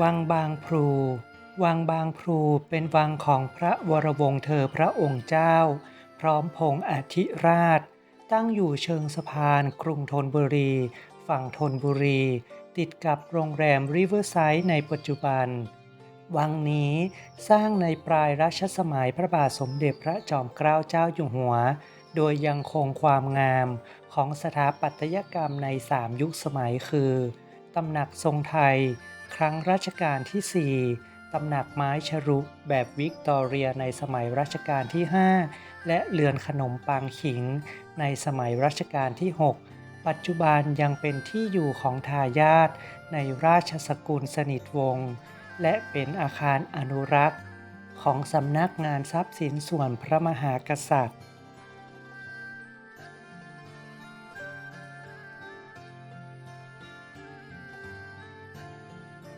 วังบางพลูวังบางพลูเป็นวังของพระวรวงศ์เธอพระองค์เจ้า พร้อมพงอธิราช ตั้งอยู่เชิงสะพานกรุงธนบุรี ฝั่งธนบุรี ติดกับโรงแรมริเวอร์ไซด์ในปัจจุบัน วังนี้สร้างในปลายรัชสมัยพระบาทสมเด็จพระจอมเกล้าเจ้าอยู่หัว โดยยังคงความงามของสถาปัตยกรรมใน3ยุคสมัยคือ ตำหนักทรงไทย ครั้งรัชกาลที่ 4 ตำหนักไม้ฉรุแบบวิกตอเรียในสมัยรัชกาลที่ 5 และเรือนขนมปังขิง ในสมัยรัชกาลที่ 6 ปัจจุบันยังเป็นที่อยู่ของทายาทในราชสกุลสนิทวงศ์และเป็นอาคารอนุรักษ์ ของสำนักงานทรัพย์สินส่วนพระมหากษัตริย์